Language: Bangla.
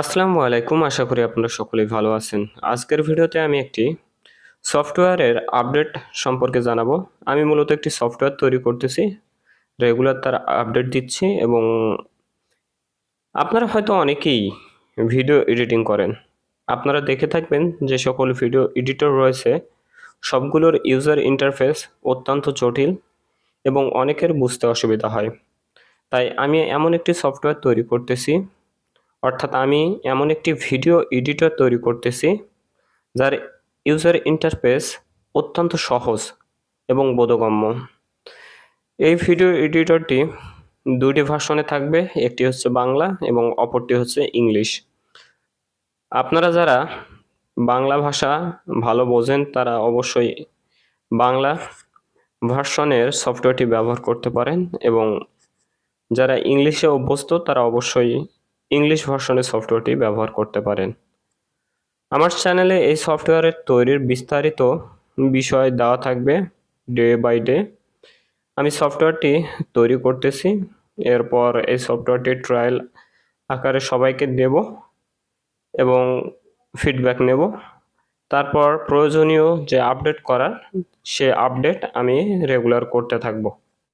আসসালামু আলাইকুম, আশা করি আপনারা সকলেই ভালো আছেন। আজকের ভিডিওতে আমি একটি সফটওয়্যারের আপডেট সম্পর্কে জানাব। আমি মূলত একটি সফটওয়্যার তৈরি করতেছি, রেগুলার তার আপডেট দিচ্ছি এবং আপনারা হয়তো অনেকেই ভিডিও এডিটিং করেন। আপনারা দেখে থাকবেন যে সকল ভিডিও এডিটর রয়েছে, সবগুলোর ইউজার ইন্টারফেস অত্যন্ত জটিল এবং অনেকের বুঝতে অসুবিধা হয়। তাই আমি এমন একটি সফটওয়্যার তৈরি করতেছি অর্থাৎ আমি এমন একটি ভিডিও এডিটর তৈরি করতেছি, যার ইউজার ইন্টারফেস অত্যন্ত সহজ এবং বোধগম্য। এই ভিডিও এডিটরটি দুটি ভার্সনে থাকবে, একটি হচ্ছে বাংলা এবং অপরটি হচ্ছে ইংলিশ। আপনারা যারা বাংলা ভাষা ভালো বোঝেন, তারা অবশ্যই বাংলা ভার্সনের সফটওয়্যারটি ব্যবহার করতে পারেন এবং যারা ইংলিশে অভ্যস্ত, তারা অবশ্যই ইংলিশ ভার্সনের সফটওয়্যারটি ব্যবহার করতে পারেন। আমার চ্যানেলে এই সফটওয়্যারের তৈরির বিস্তারিত বিষয় দেওয়া থাকবে ডে বাই ডে আমি সফটওয়্যারটি তৈরি করতেছি, এরপর এই সফটওয়্যারটি ট্রায়াল আকারে সবাইকে দেব এবং ফিডব্যাক নেব। তারপর প্রয়োজনীয় যে আপডেট করার, সে আপডেট আমি রেগুলার করতে থাকব।